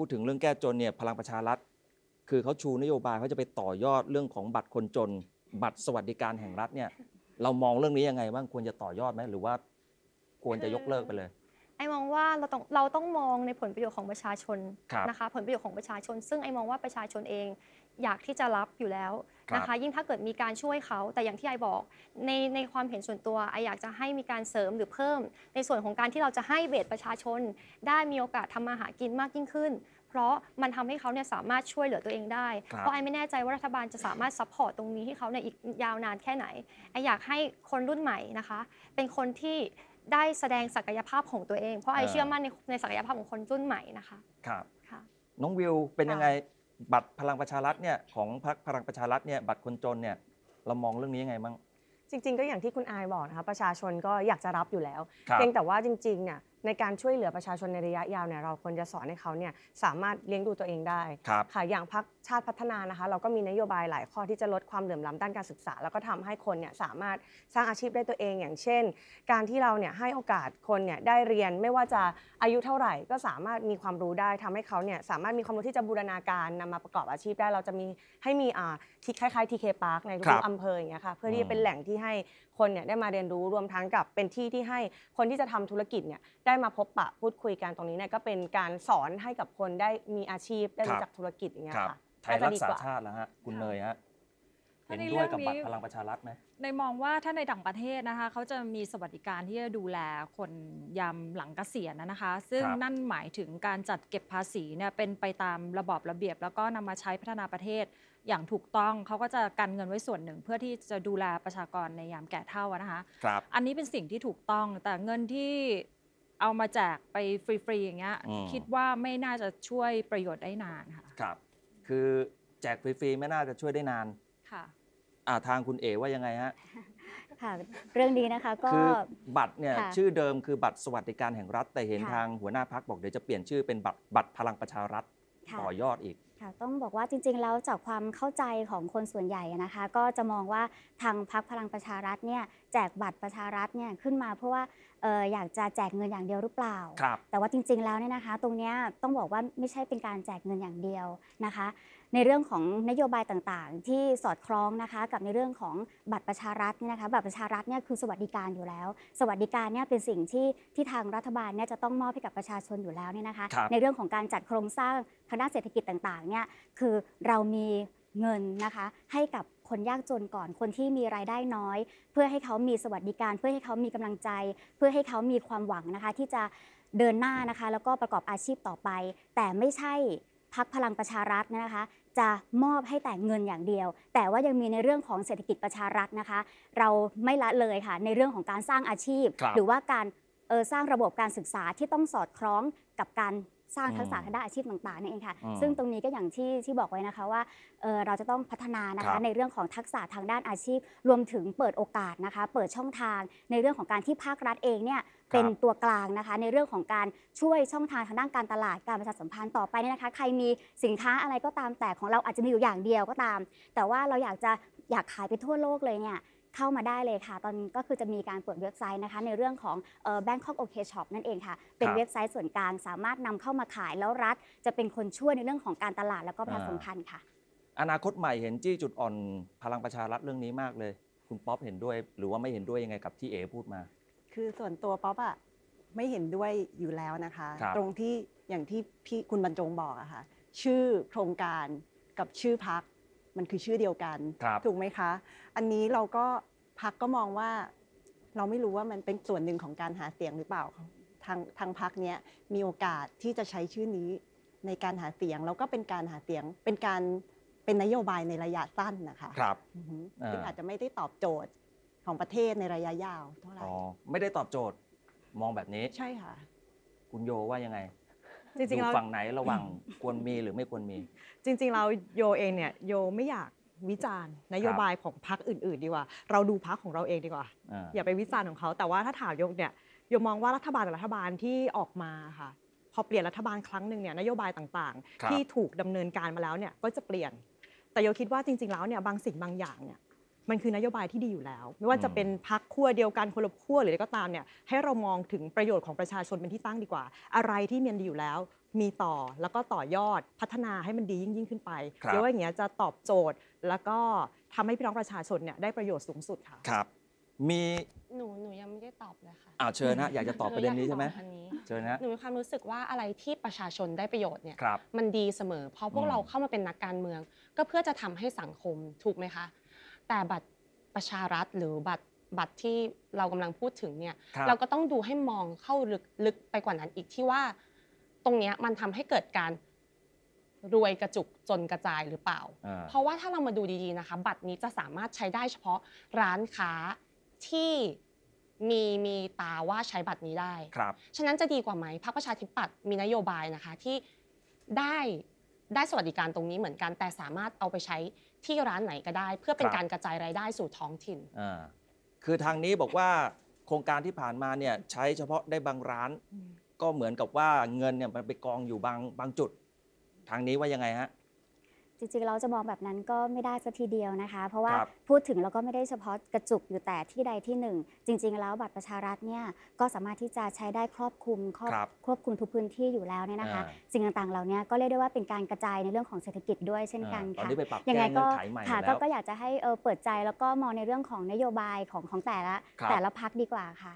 พูดถึงเรื่องแก้จนเนี่ยพลังประชารัฐ คือเขาชูนโยบายเขาจะไปต่อยอดเรื่องของบัตรคนจน บัตรสวัสดิการแห่งรัฐเนี่ย เรามองเรื่องนี้ยังไงบ้างควรจะต่อยอดไหมหรือว่าควรจะยกเลิกไปเลยไอมองว่าเราต้องเราต้องมองในผลประโยชน์ของประชาชนครับนะคะผลประโยชน์ของประชาชน ซึ่งไอมองว่าประชาชนเอง อยากที่จะรับอยู่แล้วนะครัคะบยิ่งถ้าเกิดมีการช่วยเขาแต่อย่างที่ไอบอก ในในความเห็นส่วนตัวไออยากจะให้มีการเสริมหรือเพิ่ม ในส่วนของการที่เราจะให้เบสประชาชน ได้มีโอกาสทำมาหากินมากยิ่งขึ้น เพราะมันทำให้เขาเนี่ยสามารถช่วยเหลือตัวเองได้ครับเพราะไอไม่แน่ใจว่ารัฐบาลจะสามารถซัพพอร์ตตรงนี้ให้เขาในยอีกยาวนานแค่ไหนไออยากให้คนรุ่นใหม่นะคะ เป็นคนที่ได้แสดงศักยภาพของตัวเอง เพราะไอเออเชื่อมั่นในในศักยภาพของคนรุ่นใหม่นะคะครับค่ะน้องวิวเป็นยังไง บัตรพลังประชารัฐเนี่ยของพรรคพลังประชารัฐเนี่ยบัตรคนจนเนี่ยเรามองเรื่องนี้ยังไงบ้างจริง ๆ ก็อย่างที่คุณอายบอกนะคะประชาชนก็อยากจะรับอยู่แล้วครับเพียงแต่ว่าจริงๆเนี่ย ในการช่วยเหลือประชาชนในระยะยาวเนี่ยเราควรจะสอนให้เขาเนี่ยสามารถเลี้ยงดูตัวเองได้ครับค่ะอย่างพักชาติพัฒนานะคะ เราก็มีนโยบายหลายข้อที่จะลดความเหลื่อมล้ำด้านการศึกษา แล้วก็ทำให้คนเนี่ยสามารถสร้างอาชีพได้ตัวเอง อย่างเช่น การที่เราเนี่ยให้โอกาสคนเนี่ยได้เรียนไม่ว่าจะอายุเท่าไหร่ ก็สามารถมีความรู้ได้ทำให้เขาเนี่ยสามารถมีความรู้ที่จะบูรณาการนำมาประกอบอาชีพได้เราจะมีให้มีอ่าที่คล้ายๆ TK Park ในครัทุบกๆอำเภออย่างเงี้ยค่ะเพื่อที่อืจะมเป็นแหล่งที่ให้คนเนี่ยได้มาเรียนรู้รวมทั้งกับเป็นที่ที่ให้คนที่จะทำธุรกิจเนี่ยได้มาพบปะพูดคุยกันตรงนี้เนี่ยก็เป็นการสอนให้กับคนได้มีอาชีพได้รู้จักธุรกิจอย่างเงี้ยครับค่ะไทยรักษาน่จะดีกว่ชาติแล้วฮะคุณค่ะเนยฮะถ้าเห็นในด้วยเรื่องกับบัตรนี้พลังประชารัฐไหมในมองว่าถ้าในต่างประเทศนะคะเขาจะมีสวัสดิการที่จะดูแลคนยามหลังเกษียณนะคะ ซึ่งครับนั่นหมายถึงการจัดเก็บภาษีเนี่ยเป็นไปตามระบอบระเบียบ แล้วก็นำมาใช้พัฒนาประเทศอย่างถูกต้องเขาก็จะกันเงินไว้ส่วนหนึ่ง เพื่อที่จะดูแลประชากรในยามแก่เฒ่าอะนะคะครับอันนี้เป็นสิ่งที่ถูกต้องแต่เงินที่ เอามาแจกไปฟรีๆอย่างเงี้ยอืม คิดว่าไม่น่าจะช่วยประโยชน์ได้นานค่ะครับ คือแจกฟรีๆไม่น่าจะช่วยได้นานค่ะ อ่าทางคุณเอว่ายังไงฮะ ค่ะเรื่องนี้นะคะก็ คือบัตรเนี่ยค่ะ ชื่อเดิมคือบัตรสวัสดิการแห่งรัฐ แต่เห็นค่ะทางหัวหน้าพักบอกเดี๋ยวจะเปลี่ยนชื่อเป็นบัตรบัตรพลังประชารัฐค่ะ ต่อยอดอีก ค่ะต้องบอกว่าจริงๆ แล้วจากความเข้าใจของคนส่วนใหญ่นะคะ ก็จะมองว่าทางพรรคพลังประชารัฐเนี่ย แจกบัตรประชารัฐเนี่ยขึ้นมา เพื่อว่าเอ่ออยากจะแจกเงินอย่างเดียวหรือเปล่าครับแต่ว่าจริง ๆแล้วเนี่ยนะคะ ตรงเนี้ยต้องบอกว่าไม่ใช่เป็นการแจกเงินอย่างเดียวนะคะ ในเรื่องของนโยบายต่างๆ ที่สอดคล้องนะคะกับในเรื่องของบัตรประชารัฐเนี่ยนะคะ บัตรประชารัฐเนี่ยคือสวัสดิการอยู่แล้ว สวัสดิการเนี่ยเป็นสิ่งที่ที่ทางรัฐบาลเนี่ยจะต้องมอบให้กับประชาชนอยู่แล้วเนี่ยนะคะครับในเรื่องของการจัดโครงสร้างทางด้านเศรษฐกิจต่างๆเนี่ยคือเรามี เงินนะคะ ให้กับคนยากจนก่อนคนที่มีรายได้น้อย เพื่อให้เขามีสวัสดิการ เพื่อให้เขามีกำลังใจ เพื่อให้เขามีความหวังนะคะ ที่จะเดินหน้านะคะ แล้วก็ประกอบอาชีพต่อไป แต่ไม่ใช่พักพลังประชารัฐนะคะ จะมอบให้แต่เงินอย่างเดียว แต่ว่ายังมีในเรื่องของเศรษฐกิจประชารัฐนะคะ เราไม่ละเลยค่ะ ในเรื่องของการสร้างอาชีพครับหรือว่าการเออสร้างระบบการศึกษาที่ต้องสอดคล้องกับการ สร้างทักษะอืมทางด้านอาชีพต่างๆนั่นเองค่ะอืมซึ่งตรงนี้ก็อย่างที่ที่บอกไว้นะคะว่าเอ่อเราจะต้องพัฒนานะครัคะบในเรื่องของทักษะทางด้านอาชีพ รวมถึงเปิดโอกาสนะคะ เปิดช่องทางในเรื่องของการที่ภาครัฐเองเนี่ยเป็นตัวกลางนะคะ ในเรื่องของการช่วยช่องทางทางด้านการตลาดการประชาสัมพันธ์ต่อไปเนี่ยนะคะ ใครมีสินค้าอะไรก็ตามแต่ของเราอาจจะมีอยู่อย่างเดียวก็ตาม แต่ว่าเราอยากจะอยากขายไปทั่วโลกเลยเนี่ย เข้ามาได้เลยค่ะ ตอนนี้ก็คือจะมีการเปิดเว็บไซต์นะคะ ในเรื่องของเอ่อ Bangkok OK Shop นั่นเองค่ะ เป็นครับเว็บไซต์ส่วนกลางสามารถนำเข้ามาขายแล้วรัฐ จะเป็นคนช่วยในเรื่องของการตลาดแล้วก็ประชาอ่าสัมพันธ์ค่ะ อนาคตใหม่เห็นจี้จุดอ่อนพลังประชารัฐเรื่องนี้มากเลย คุณป๊อปเห็นด้วย หรือว่าไม่เห็นด้วยยังไงกับที่เอพูดมา คือส่วนตัวป๊อปอะไม่เห็นด้วยอยู่แล้วนะคะครับตรงที่อย่างที่พี่คุณบรรจงบอกอะค่ะชื่อโครงการกับชื่อพัก มันคือชื่อเดียวกันครับถูกไหมคะ อันนี้เราก็พักก็มองว่าเราไม่รู้ว่ามันเป็นส่วนหนึ่งของการหาเสียงหรือเปล่าทางทางพักเนี้ยมีโอกาสที่จะใช้ชื่อนี้ในการหาเสียงแล้วก็เป็นการหาเสียงเป็นการเป็นนโยบายในระยะสั้นนะคะครับอือฮึอ่าซึ่งอาจจะไม่ได้ตอบโจทย์ของประเทศในระยะยาวเท่าไหร่อ๋อไม่ได้ตอบโจทย์มองแบบนี้ใช่ค่ะ คุณโยว่ายังไง จริงๆอยู่แล้วฝั่งไหนระหว่างควรมีหรือไม่ควรมี จริง ๆ เราโยเองเนี่ยโยไม่อยากวิจารณ์นโยบายของพรรคอื่น ๆ ดีกว่า เราดูพรรคของเราเองดีกว่าอ่าอย่าไปวิจารณ์ของเขา แต่ว่าถ้าถามโยเนี่ยโยมองว่ารัฐบาลแต่รัฐบาลที่ออกมาค่ะ พอเปลี่ยนรัฐบาลครั้งหนึ่งเนี่ยนโยบายต่างครับๆที่ถูกดำเนินการมาแล้วเนี่ยก็จะเปลี่ยน แต่โยคิดว่าจริง ๆ แล้วเนี่ยบางสิ่งบางอย่างเนี่ย มันคือนโยบายที่ดีอยู่แล้ว ไม่ว่าจะเป็นพรรคขั้วเดียวกันคนละขั้วหรืออะไรก็ตามเนี่ยให้เรามองถึงประโยชน์ของประชาชนเป็นที่ตั้งดีกว่า อะไรที่มันดีอยู่แล้ว มีต่อแล้วก็ต่อยอดพัฒนาให้มันดียิ่งยิ่งขึ้นไปครับเดี๋ยวว่าอย่างเงี้ยจะตอบโจทย์แล้วก็ทำให้พี่น้องประชาชนเนี่ยได้ประโยชน์สูงสุดค่ะครับ มีหนูหนูยังไม่ได้ตอบเลยค่ะอ่าเชิญนะอยากจะตอบประเด็นนี้ใช่ไหมนูอยากตอบอันนี้เชิญนะหนูมีความรู้สึกว่าอะไรที่ประชาชนได้ประโยชน์เนี่ยครับมันดีเสมอ เพราะพวอืกมเราเข้ามาเป็นนักการเมือง ก็เพื่อจะทำให้สังคมถูกไหมคะ แต่บัตรประชารัฐหรือบัตรบัตรที่เรากำลังพูดถึงเนี่ยครับเราก็ต้องดูให้มองเข้าลึกลึกไปกว่านั้นอีกที่ว่า ตรงเนี้ยมันทำให้เกิดการรวยกระจุกจนกระจายหรือเปล่าอ่า เพราะว่าถ้าเรามาดูดีๆนะคะ บัตรนี้จะสามารถใช้ได้เฉพาะร้านค้าที่มีมีตาว่าใช้บัตรนี้ได้ครับฉะนั้นจะดีกว่าไหมพรรคประชาธิปัตย์มีนโยบายนะคะที่ได้ ได้สวัสดิการตรงนี้เหมือนกัน แต่สามารถเอาไปใช้ที่ร้านไหนก็ได้ เพื่อเป็นครับการกระจายรายได้สู่ท้องถิ่นอ่าคือทางนี้บอกว่าโครงการที่ผ่านมาเนี่ยใช้เฉพาะได้บางร้าน ก็เหมือนกับว่าเงินเนี่ยมันไปกองอยู่บางบางจุด ทางนี้ว่ายังไงฮะ จริงๆเราจะมองแบบนั้นก็ไม่ได้สัทีเดียวนะคะ เพราะว่าครับพูดถึงเราก็ไม่ได้เฉพาะกระจุกอยู่แต่ที่ใดที่หนึ่ง จริง ๆ แล้วบัตรประชารัฐเนี่ยก็สามารถที่จะใช้ได้ครอบคลุมครอบครับควบคุมทุกพื้นที่อยู่แล้วเนี่ยนะคะอ่าสิ่งต่างๆเหล่านี้ก็เรียกได้ว่าเป็นการกระจายในเรื่องของเศรษฐกิจด้วยเช่นกันอ่าตอนค่ะนี้ไปปรับยังไงแก้เงื่ก็อนไขใหม่ค่ะแล้ก็วก็อยากจะให้เออเปิดใจแล้วก็มองในเรื่องของนโยบายของของแต่ละครับแต่ละพักดีกว่าค่ะ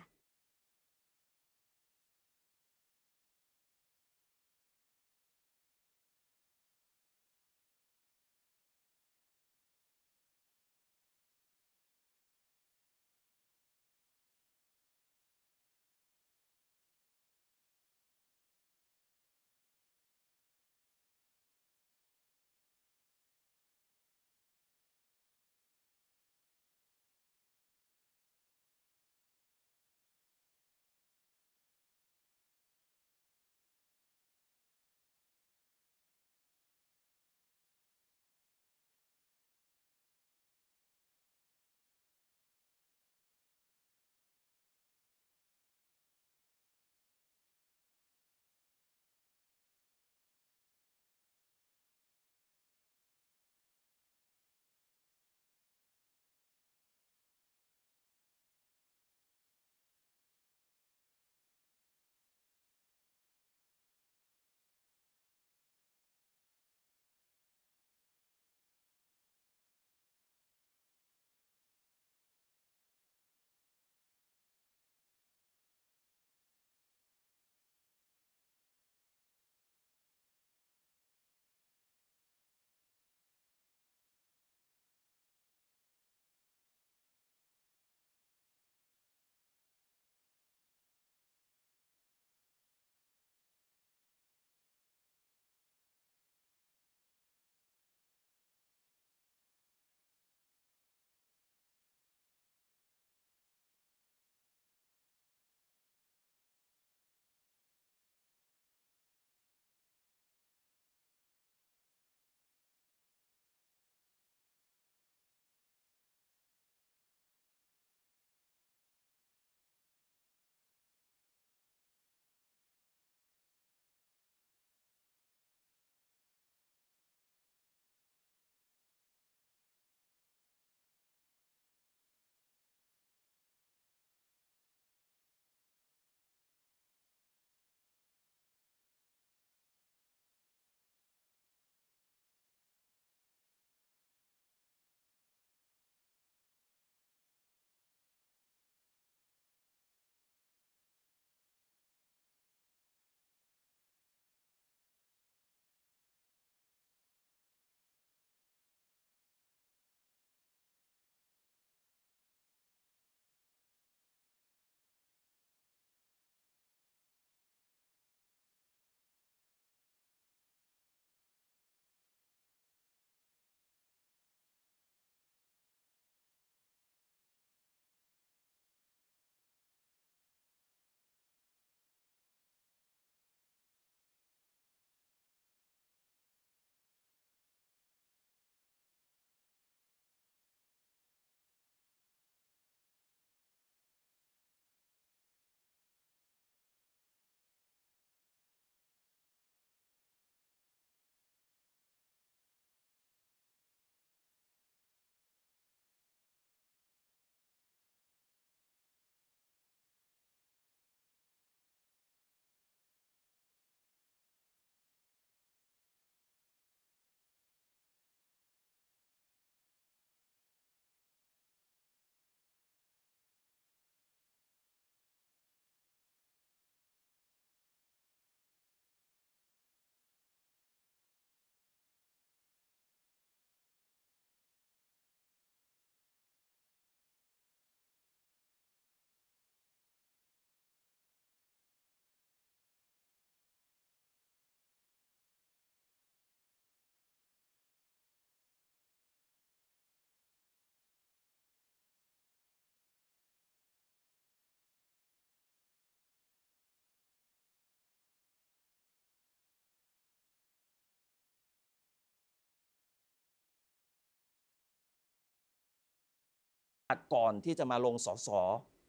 ก่อนที่จะมาลงสส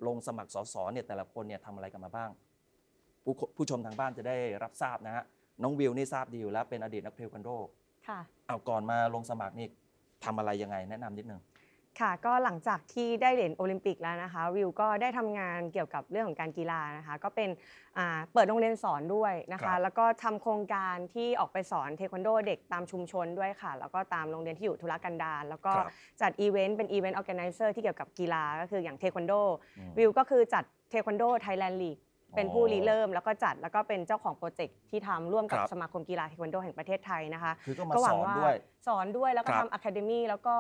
ลงสมัครสสเนี่ยแต่ละคนเนี่ยทำอะไรกันมาบ้าง ผู้ผู้ชมทางบ้านจะได้รับทราบนะฮะน้องวิวนี่ทราบดีอยู่แล้วเป็นอดีตนักเทควันโดค่ะเอาก่อนมาลงสมัครนี่ทำอะไรยังไงแนะนำนิดนึง ค่ะก็หลังจากที่ได้เหรียญโอลิมปิกแล้วนะคะวิวก็ได้ทำงานเกี่ยวกับเรื่องของการกีฬานะคะก็เป็นอ่าเปิดโรงเรียนสอนด้วยนะครัคะ บ แล้วก็ทำโครงการที่ออกไปสอนเทควันโดเด็กตามชุมชนด้วยค่ะ แล้วก็ตามโรงเรียนที่อยู่ธุรกันดารแล้วก็ครับจัดอีเวนต์เป็นอีเวนต์ออแกไนเซอร์ที่เกี่ยวกับกีฬาก็คืออย่างเทควันโดอืม วิวก็คือจัดเทควันโดไทยแลนด์ลีกเป็นผู้อ๋อริเริ่ม แล้วก็จัดแล้วก็เป็นเจ้าของโปรเจกต์ที่ทำร่วมกับครับ สมาคมกีฬาเทควันโดแห่งประเทศไทยนะคะ คือก็มาก็หสวังอนว่าด้วย สอนด้วยแล้วก็ครับ ทำอะคาเดมี่แล้วก็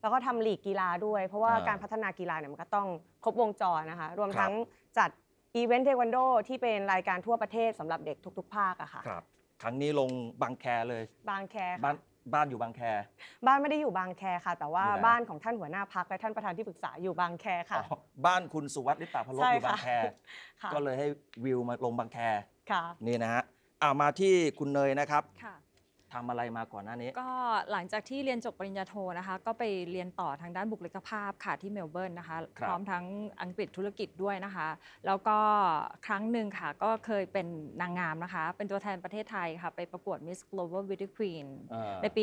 แล้วก็ทำลีกกีฬาด้วย เพราะว่าอ่าการพัฒนากีฬาเนี่ยมันก็ต้องครบวงจรนะคะ รวมครับ ทั้งจัดอีเวนต์เทควันโดที่เป็นรายการทั่วประเทศสำหรับเด็กทุก ๆ ภาคอะค่ะ ครับ ครั้งนี้ลงบางแคเลยบางแคบ้าค่ะนบ้านอยู่บางแค บ้านไม่ได้อยู่บางแคค่ะ แต่ว่าอยู่ไหน บ้านของท่านหัวหน้าพักและท่านประธานที่ปรึกษาอยู่บางแคค่ะ อ๋อบ้านคุณสุวัสดิ์ลิปตาพลบใช่อยู่บางแค ค่ะก็เลยให้วิวมาลงบางแค ค่ะ นี่นะฮะอ่ามาที่คุณเนยนะครับ ค่ะ ทำอะไรมาก่อนหน้านี้ ก็หลังจากที่เรียนจบปริญญาโทนะคะ ก็ไปเรียนต่อทางด้านบุคลิกภาพค่ะที่เมลเบิร์นนะคะครับพร้อมทั้งอังกฤษธุรกิจด้วยนะคะ แล้วก็ครั้งหนึ่งค่ะ ก็เคยเป็นนางงามนะคะ เป็นตัวแทนประเทศไทยค่ะ ไปประกวด Miss Global Beauty Queen เอ่อในปี